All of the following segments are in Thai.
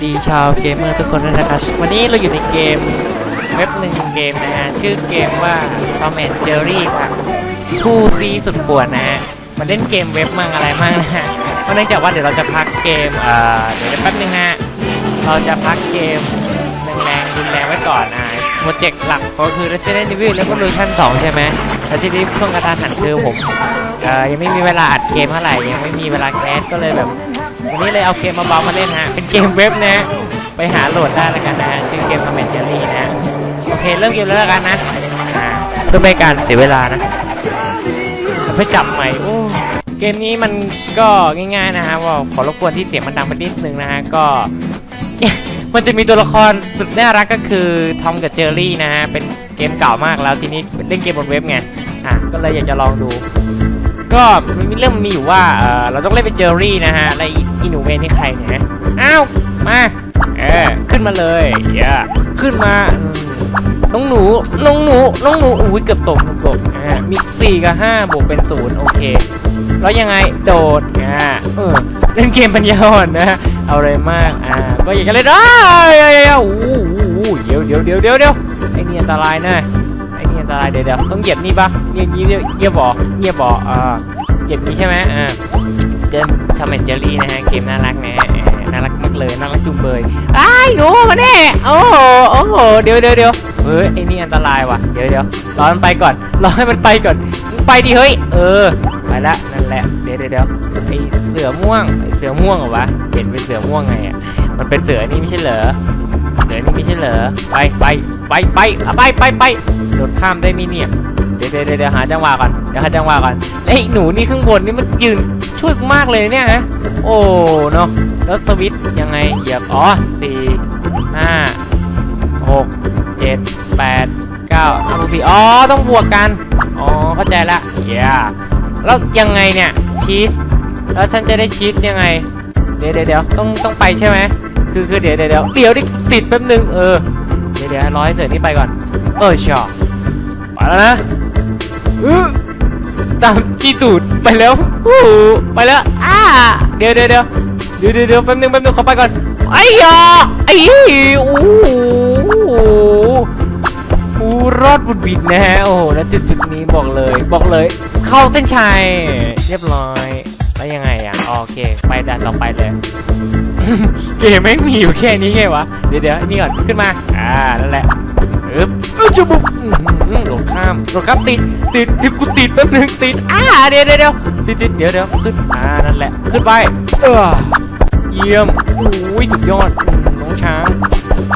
วัสดีชาวเกมเมอร์ทุกคนด้วยนะครับ วันนี้เราอยู่ในเกมเว็บหนึ่งเกมนะฮะ ชื่อเกมว่า Tom and Jerry ครับคู่ซีสุดปวนนะฮะมาเล่นเกมเว็บมั่งอะไรมั่งนะฮะเพราะเนื่องจากว่าเดี๋ยวเราจะพักเกมเอ่อเดี๋ยวแป๊บนึงนะฮะเราจะพักเกมแรงๆรุนแรงไว้ก่อนนะโปรเจกต์หลักก็คือ Resident Evil Revolution 2 ใช่ไหมแล้วทีนี้ช่วงกระทันหันคือผมเอ่อยังไม่มีเวลาอัดเกมเท่าไหร่ยังไม่มีเวลาแคสก็เลยแบบ วันนี้เลยเอาเกมมาเบาๆมาเล่นฮะ เป็นเกมเว็บนะไปหาโหลดได้แล้วกันนะฮะ ชื่อเกม Tom and Jerry นะฮะโอเค เริ่มเกมแล้วแล้วกันนะ เพื่อไม่การเสียเวลานะเพื่อจับใหม่โอ้เกมนี้มันก็ง่ายๆนะฮะว่าขอรบกวนที่เสียงมันดังไปนิดนึงนะฮะ ก็ มันจะมีตัวละครสุดน่ารักก็คือทอมกับเจอรี่นะฮะ เป็นเกมเก่ามากแล้วทีนี้เล่นเกมบนเว็บไง อะ ก็เลยอยากจะลองดู ก็มันมีเรื่องมันมีอยู่ว่าเออเราต้องเล่นเป็นเจอรี่นะฮะและอีหนูเวนนี่ใครเนี่ยอ้าวมาเออขึ้นมาเลยอย่าขึ้นมาน้องหนูน้องหนูน้องหนูอุ้ยเกือบตกเกือบตกอ่ามีสี่กับห้าบวกเป็นศูนย์โอเคแล้วยังไงโดดอ่าเออเล่นเกมปัญญาอ่อนนะเอาอะไรมากอ่าก็อยากจะเล่นอ้าวเดี๋ยวเดี๋ยวเดี๋ยวเดี๋ยวเดี๋ยวเดี๋ยวไอ้นี่อันตรายนะ ไอ้นี่อันตรายเดี๋ยวเดี๋ยวต้องเหยียบนี่ปะเหยียบเหยียบเหยียบบ่อเหยียบบ่ออ่าเหยียบนี้ใช่ไหมอ่าเกินทำเป็นเจอรี่นะฮะเกมน่ารักนะฮะน่ารักมากเลยน่ารักจุงเบยไอ้ายหนูมาแน่โอ้โหโอ้โหเดี๋ยวเดี๋ยวเดี๋ยวเฮ้ยไอ้นี่อันตรายว่ะเดี๋ยวเดี๋ยวรอมันไปก่อนรอให้มันไปก่อนไปดิเฮ้ยเออไปละนั่นแหละเดี๋ยวเดี๋ยวเดี๋ยวไอเสือม่วงไอเสือม่วงเหรอวะเห็นเป็นเสือม่วงไงอะมันเป็นเสือนี่ไม่ใช่เหรอเสือนี่ไม่ใช่เหรอไปไปไปไปไปไปไป โดดข้ามได้ไหมเนี่ย เดี๋ยวเดี๋ยวเดี๋ยวหาจังหวะก่อน เดี๋ยวหาจังหวะก่อนแล้วไอ้หนูนี่ข้างบนนี่มันยืนช่วยมากเลยเนี่ยฮะ โอ้เนาะ แล้วสวิตช์ยังไง เหยียบ อ๋อสี่ห้าหกเจ็ดแปดเก้าเอาบวกสี่อ๋อ ต้องบวกกัน อ๋อ เข้าใจละเย้แล้วยังไงเนี่ย ชีส แล้วฉันจะได้ชีสยังไง เดี๋ยวเดี๋ยวต้องต้องไปใช่ไหมคือคือเดี๋ยวเดี๋ยวเดี๋ยวเดี๋ยวติดแป๊บนึงเออ เดี๋ยวเดี๋ยวร้อยเสือนี่ไปก่อน เออชอบ ไปแล้วนะอื้อตามจีตูดไปแล้วอู้หูไปแล้วอ้าเดี๋ยวเดี๋ยวเดี๋ยวเดี๋ยวเดี๋ยวเดี๋ยวแป๊บนึงแป๊บนึงขอไปก่อนไอ้ยาไอ้โอ้โหโอ้รอดบุดบิดนะฮะโอ้โหแล้วจุดจุดนี้บอกเลย บอกเลย เข้าเส้นชัยเรียบร้อยแล้วยังไงอะโอเค ไปด่านต่อไปเลยเกมไม่มีอยู่แค่นี้ไงวะเดี๋ยวเดี๋ยวนี่ก่อนขึ้นมาอ่านั่นแหละ บอึ๊บจุบุบหือโดดข้ามโดดข้ามติด ติดติดกูติดแป๊บนึงติดอ่าเดี๋ยวเดี๋ยวเดี๋ยวติดติดเดี๋ยวเดี๋ยวขึ้นอ่านั่นแหละขึ้นไปเออเยี่ยมโอ้ยสุดยอดน้องช้าง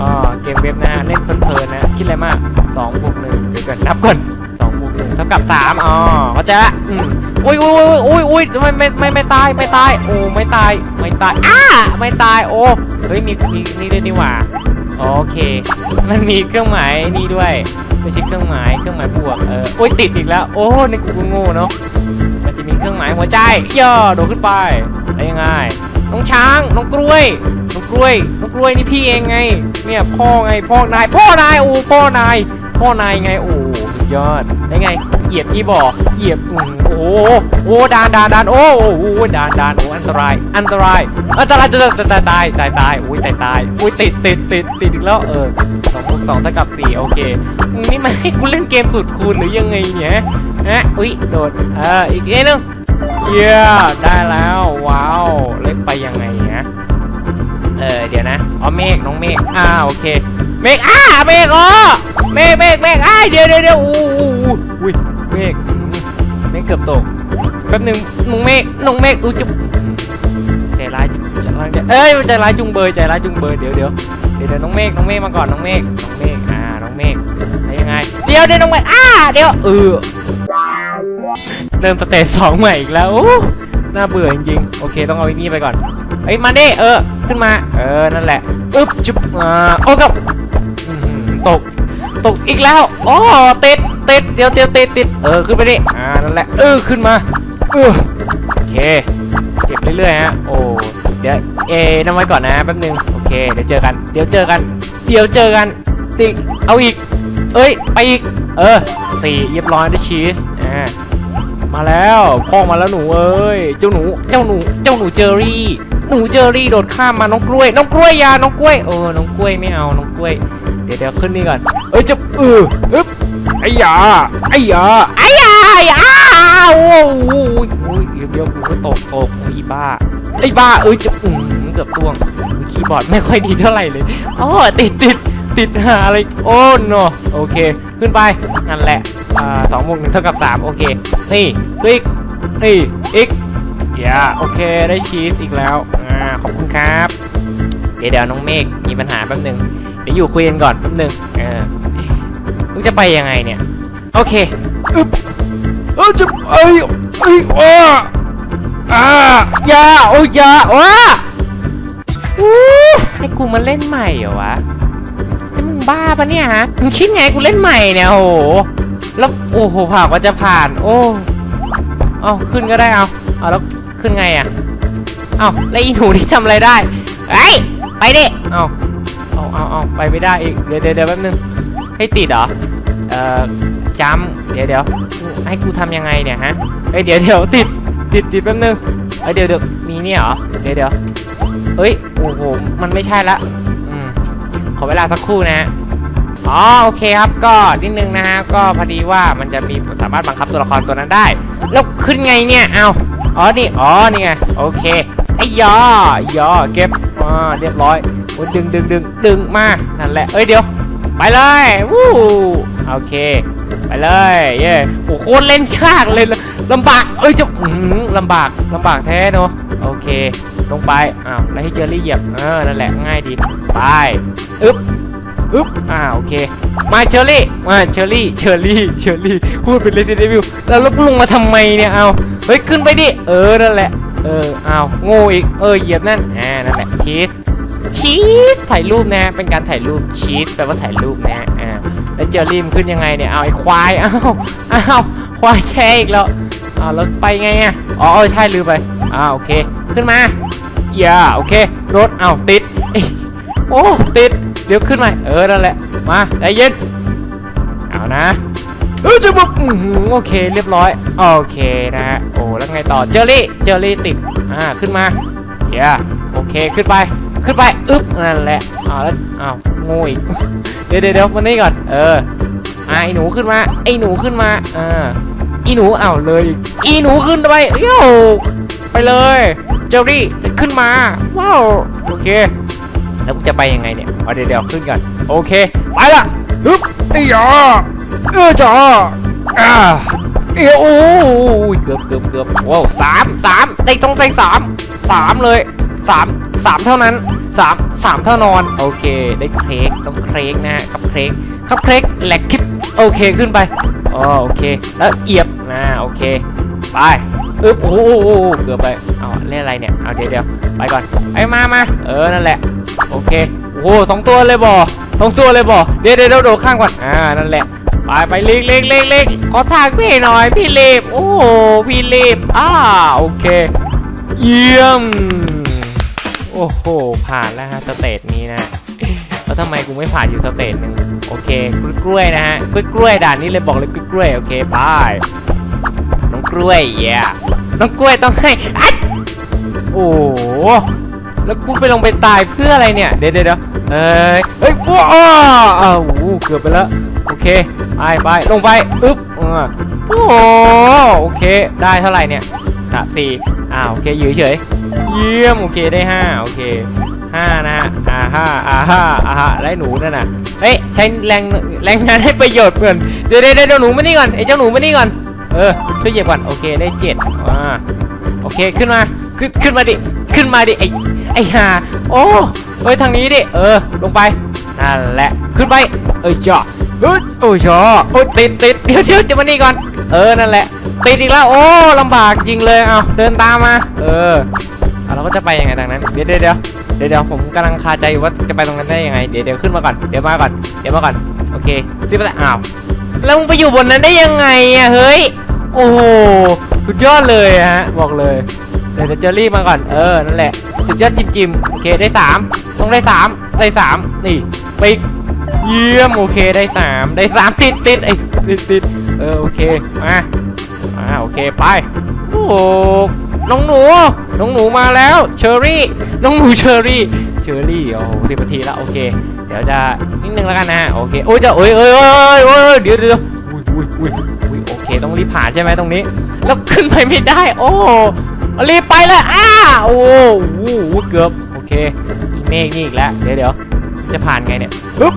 อ่าเกมเว็บนะฮะเล่นเพลินๆนะคิดอะไรมากสองบวกหนึ่งเดี๋ยวก่อนนับก่อนสองบวกหนึ่งเท่ากับสามอ๋อเข้าใจละอืมอุ้ยอุ้ยอุ้ยอุ้ยอุ้ยไม่ไม่ไม่ไม่ตายไม่ตายโอ้ไม่ตายไม่ตายอ้าไม่ตายโอ้เฮ้ยมีมีนี่ด้วยนี่หว่า โอเค มันมีเครื่องหมายนี่ด้วย ไม่ใช่เครื่องหมาย เครื่องหมายบวก เออ โอ้ยติดอีกแล้ว โอ้ในกูโง่เนาะ มันจะมีเครื่องหมายหัวใจ ย่อโดดขึ้นไป ได้ยังไง น้องช้าง น้องกล้วย น้องกล้วย น้องกล้วยนี่พี่เองไง เนี่ยพ่อไง พ่อนาย พ่อนาย โอ้ พ่อนาย พ่อนายไง โอ้ สุดยอด ได้ไง เหยียบนี่บอกเหยียบอื โอ้โหโอ้ดานดานดานโอ้โอ้โหดานดานโอ้อันตราย อันตราย อันตรายจะตายตายตายตายอุ้ยตายตายอุ้ยติดติดติดติดอีกแล้วเออสองบวกสองเท่ากับสี่โอเคนี่มันให้กูเล่นเกมสุดคูณหรือยังไงเนี่ยฮะอุ้ยโดดเอออีกนิดนึงเย้ได้แล้วว้าวเล่นไปยังไงเนี่ยเออเดี๋ยวนะอ๋อเมฆน้องเมฆอ่าโอเคเมฆอ้าเมฆอ๋อเมฆเมฆเมฆอ้าเดี๋ยวเดี๋ยวเดี๋ยวอู้อู้อู้อุ้ยเมฆ อืมเมฆเกือบตกแป๊บหนึ่งน้องเมฆน้องเมฆอู้จุ๊บใจร้ายจุ๊บใจร้ายเอ้ยใจร้ายจุงเบยใจร้ายจุงเบยเดี๋ยวเดี๋ยวเดี๋ยวน้องเมฆน้องเมฆมาก่อนน้องเมฆน้องเมฆอ่าน้องเมฆได้ยังไง เดี๋ยวเดี๋ยวน้องเมฆอ้าเดี๋ยวเออเริ่มสเตจสองใหม่อีกแล้วโอ้น่าเบื่อจริงๆ โอเคต้องเอาไอ้นี่ไปก่อนเอ้ยมาดิเออ ขึ้นมา เออ นั่นแหละ อึ๊บจุ๊บอ่าโอ้กับตก ตกอีกแล้ว อ๋อติด ติดเดี๋ยวเดี๋ยวติดติดเออขึ้นไปดิอ่านั่นแหละเออขึ้นมาเออโอเคเก็บเรื่อยๆฮะโอ้เดี๋ยวเอนั่งไว้ก่อนนะแป๊บนึงโอเคเดี๋ยวเจอกันเดี๋ยวเจอกันเดี๋ยวเจอกันติเอาอีก เอ้ยไปอีกเออสี่เรียบร้อยได้ชีสอ่ามาแล้วพ่อมาแล้วหนูเอ้ยเจ้าหนูเจ้าหนูเจ้าหนูเจอรี่หนูเจอรี่โดดข้ามมาน้องกล้วยน้องกล้วยยาน้องกล้วยเออน้องกล้วยไม่เอาน้องกล้วยเดี๋ยวเดี๋ยวขึ้นนี่ก่อนเอ้ยจะเอออึ๊บ ไอ้ยาไอ้ยาไอ้ยาไอ้ยาโอ้โหโอ้ยเดี๋ยวเดี๋ยวกูก็ตกตกโอ้ยบ้าไอ้บ้าเอ้ยจะอืมเกือบตวงคีย์บอร์ดไม่ค่อยดีเท่าไหร่เลยอ๋อติดติดติดหาอะไรโอ้โนโอเค ขึ้นไปนั่นแหละอ่าสองบวกหนึ่งเท่ากับสามโอเค นี่คลิกนี่อีกอย่าโอเคได้ชีสอีกแล้วอ่าขอบคุณครับ เดี๋ยวเดี๋ยวน้องเมฆมีปัญหาแป๊บหนึ่งเดี๋ยวอยู่คุยกันก่อนแป๊บหนึ่งเออ มึงจะไปยังไงเนี่ย โอเคอึ๊บเออจะไอ้ไอ้ยอ้าอ่ายาโอ้ยยาว้าอู้ให้กูมาเล่นใหม่เหรอวะให้มึงบ้าปะเนี่ยฮะมึงคิดไงกูเล่นใหม่เนี่ยโอ้โหแล้วโอ้โหผ่ากว่าจะผ่าน โอ้เอาขึ้นก็ได้เอาเอาแล้วขึ้นไงอะเอาแล้วอีหนูที่ทำอะไรได้เฮ้ยไปดิเอาเอาเอาเอาไปไม่ได้อีกเดี๋ยวเดี๋ยวเดี๋ยวแป๊บนึง ให้ติดเหรอ เอ่อจำเดี๋ยวเดี๋ยวให้กูทำยังไงเนี่ยฮะเฮ้ยเดี๋ยวเดี๋ยวติดติดติดแป๊บนึงเฮ้ยเดี๋ยวเดี๋ยวมีเนี่ยเหรอ เดี๋ยวเดี๋ยวเฮ้ยโอ้โหมันไม่ใช่ละอืมขอเวลาสักครู่นะฮะอ๋อโอเคครับก็นิดนึงนะฮะก็พอดีว่ามันจะมีสามารถบังคับตัวละครตัวนั้นได้ แล้วขึ้นไงเนี่ยเอาอ๋อนี่อ๋อนี่ไงโอเคไอ้ยอยอเก็บอ่าเรียบร้อยโอ้ยดึงดึงดึงดึงมานั่นแหละเอ้ยเดี๋ยว ไปเลยวู้โอเค ไปเลย เย่โอ้โคตรเล่นยากเลยลำบากเอ้ยจะลำบากลำบากแท้เนอะโอเคลงไปอ้าวแล้วให้เจอรี่เหยียบเออนั่นแหละง่ายดีไปอึ๊บอึ๊บอ่าโอเค มาเชอรี่มาเชอรี่เชอรี่เชอรี่พูดเป็นเลดี้เดวิลแล้วลงมาทำไมเนี่ยเอาเฮ้ยขึ้นไปดิเออนั่นแหละเออเอาโง่อีกเออเหยียบนั่นอ่านั่นแหละชีส ชีสถ่ายรูปนะฮะเป็นการถ่ายรูปชีสแปลว่าถ่ายรูปนะฮะอ่าแล้วเจอรี่มนขึ้นยังไงเนี่ยเอาไอ้ควายเอาวอ้าควายแช่อีกแล้วอ้าแล้วไปไงอะอ๋อเอใช่ลืมไปอ้าโอเคขึ้นมาอย่าโอเครถเอาติดโอ้ติดเดี๋ยวขึ้นมาเออนั่นแหละมาใจเย็นเอานะเออจะบอกโอเคเรียบร้อยโอเคนะฮะโอ้แล้วไงต่อเจอรี่เจอรี่ติดอ่าขึ้นมาเดี๋ยวโอเคขึ้นไป ขึ้นไปอึ๊บนั่นแหละอ้าวแล้วอ้าวงูอีกเดี๋ยวเดี๋ยวเดี๋ยวมานี่ก่อน เอออ่าไอหนูขึ้นมา ไอหนูขึ้นมาอ่าอีหนูอ้าวเลยอีหนูขึ้นไปโย่ไปเลย เจอรี่จะขึ้นมาว้าวโอเค แล้วกูจะไปยังไงเนี่ยเอาเดี๋ยวเดี๋ยวขึ้นก่อนโอเคไปละฮึบไอ้ยาเออจ้าอ่าเอยโอ้ยเกือบเกือบเกือบโอ้สามสามได้ต้องใส่สามสามเลยสามสามเท่านั้น สามสามเท่านอน โอเค ได้เครกต้องเครกนะครับเครกครับเครกแหลกคิดโอเคขึ้นไปอ๋อโอเค แล้วเอียบนะโอเค ไปอึ๊บโอ้โหเกือบไปเอาเล่นอะไรเนี่ยเอาเดี๋ยวเดี๋ยวไปก่อนไปมามาเออนั่นแหละโอเคโอ้โหสองตัวเลยบ่สองตัวเลยบ่เดี๋ยวเดี๋ยวเดี๋ยวโดดข้างก่อนอ่านั่นแหละไปไปเล็กเล็กเล็กเล็กขอทางพี่หน่อยพี่รีบโอ้โหพี่รีบอ่าโอเค เยี่ยม โอ้โห ผ่านแล้วฮะสเตจนี้นะแล้วทำไมกูไม่ผ่านอยู่สเตจหนึ่งโอเคกล้วยๆนะฮะกล้วยกล้วยๆด่านนี้เลยบอกเลยกล้วยๆโอเคไปน้องกล้วยเย้น้องกล้วยต้องให้อัดโอ้แล้วกูไปลงไปตายเพื่ออะไรเนี่ยเดี๋ยวเดี๋ยวเดี๋ยวเอ้ยเฮ้ยว้าอ้าวเกือบไปแล้วโอเคไปไปลงไปอึ๊บอ่าโอ้โหโอเค ได้เท่าไหร่เนี่ยอะสี่อ่าวโอเคอยู่เฉย เยี่ยม โอเคได้ห้าโอเคห้านะฮะอ่าห้าอ่าห้าอ่าห้าแล้วไอ้หนูนั่นน่ะเฮ้ยใช้แรงแรงงานให้ประโยชน์เพื่อนเดี๋ยวเดี๋ยวเดี๋ยวหนูมานี่ก่อนไอ้เจ้าหนูมานี่ก่อนเออช่วยเหยียบก่อนโอเคได้เจ็ดอ่าโอเคขึ้นมาขึ้นขึ้นมาดิขึ้นมาดิไอไอห่าโอ้เฮ้ยทางนี้ดิเออลงไปนั่นแหละขึ้นไปเอ้ยจ่อเฮ้ยโอ้ยจ่อโอ้ยติดติดเดี๋ยวเดี๋ยวจะมานี่ก่อนเออนั่นแหละติดอีกแล้วโอ้ลำบากจริงเลยเอาเดินตามมา เออ เราก็จะไปยังไงทางนั้น เดี๋ยวเดี๋ยวเดี๋ยวเดี๋ยวผมกำลังคาใจอยู่ว่าจะไปตรงนั้นได้ยังไง เดี๋ยวเดี๋ยวขึ้นมาก่อน เดี๋ยวมาก่อน เดี๋ยวมาก่อน โอเคซิบไปอ้าว แล้วมึงไปอยู่บนนั้นได้ยังไงอะเฮ้ย โอ้โห สุดยอดเลยฮะ บอกเลย เดี๋ยวจะรีบมาก่อน เออ นั่นแหละ สุดยอดจิมจิมโอเค ได้สามต้องได้สามได้สามนี่ ไปเยี่ยม โอเค ได้สามได้สามติดติดไอ้ติดติดเออ โอเค มา มา โอเค ไปโอ้ น้องหนู น้องหนูมาแล้วเชอรี่ น้องหนูเชอรี่ เชอรี่ โอ้โหสิบนาทีแล้วโอเค เดี๋ยวจะนิดนึงแล้วกันนะโอเคโอ้ยจะโอ้ยโอ้ยโอ้ยโอ้ยเดี๋ยวเดี๋ยวอุ้ยอุ้ยอุ้ยอุ้ยโอเค ต้องรีบผ่านใช่ไหมตรงนี้ แล้วขึ้นไปไม่ได้ โอ้รีบไปเลยอ้าโอ้โหเกือบ โอเคอีเมฆนี่อีกแล้ว เดี๋ยวเดี๋ยวจะผ่านไงเนี่ยปึ๊บ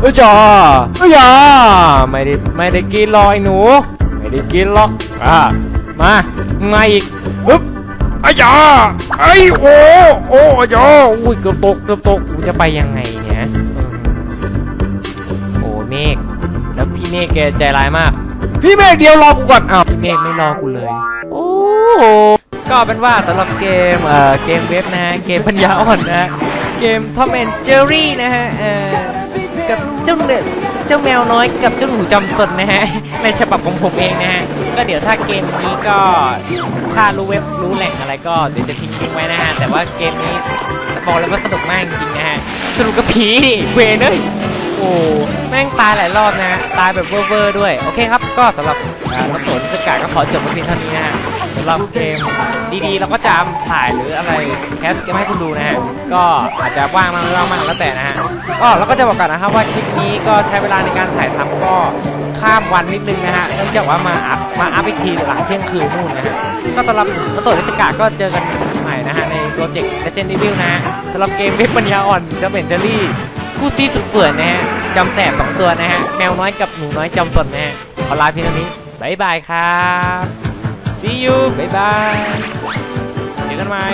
เอ้ยจ้าเอ้ยจ้าไม่ได้ไม่ได้กินหรอกไอ้หนู ไม่ได้กินหรอกอ่ามามาอีก ปึ๊บอ้ยาไอ้โอ้โอ้อ้ยาอุ้ยเกือบตกเกือบตกกูจะไปยังไงเนี่ยโอ้เมฆแล้วพี่เมฆแกใจร้ายมาก พี่เมฆเดียวรอกูก่อนอ้าวพี่เมฆไม่รอกูเลย โอ้โหก็เป็นว่าสำหรับเกมเอ่อเกมเว็บนะฮะเกมปัญญาอ่อนนะฮะเกม Tom and Jerry นะฮะเอ่อกับเจ้าเน เจ้าแมวน้อยกับเจ้าหนูจำสนนะฮะ ในฉบับของผมเองนะฮะ ก็เดี๋ยวถ้าเกมนี้ก็ถ้ารู้เว็บรู้แหล่งอะไรก็เดี๋ยวจะทิ้งลิงก์ไว้นะฮะ แต่ว่าเกมนี้บอกเลยว่าสนุกมากจริงๆนะฮะ สนุกกับผีดเวนเอ้ยโอ้ ม่งตายหลายรอบนะตายแบบเวอร์ๆด้วย โอเคครับ ก็สำหรับอ่ารถตัวนิสกาก็ขอจบเพียงเท่านี้นะสำหรับเกมดีๆเราก็จะถ่ายหรืออะไรแคสเกมให้คุณดูนะฮะ ก็อาจจะว่างมากไม่ว่างมากแล้วแต่นะฮะก็แล้วก็จะบอกก่อนนะครับว่าคลิปนี้ก็ใช้เวลาในการถ่ายทำก็ข้ามวันนิดนึงนะฮะเนื่องจากว่ามาอัพมาอัพอีกทีหลังเที่ยงคืนนู่นนะฮะก็สำหรับรถตัวนิสกาก็เจอกันใหม่นะฮะในโปรเจกต์ Resident Evil นะฮะสำหรับเกมเว็บปัญญาอ่อนจะเป็นเจอรี่คู่ซีสุดเปื่อนนะฮะ จำแสบสองตัวนะฮะ แมวน้อยกับหนูน้อยจำสนนะฮะ ขอลาเพียงเท่านี้บายบายครับ see you บายบาย เจอกันใหม่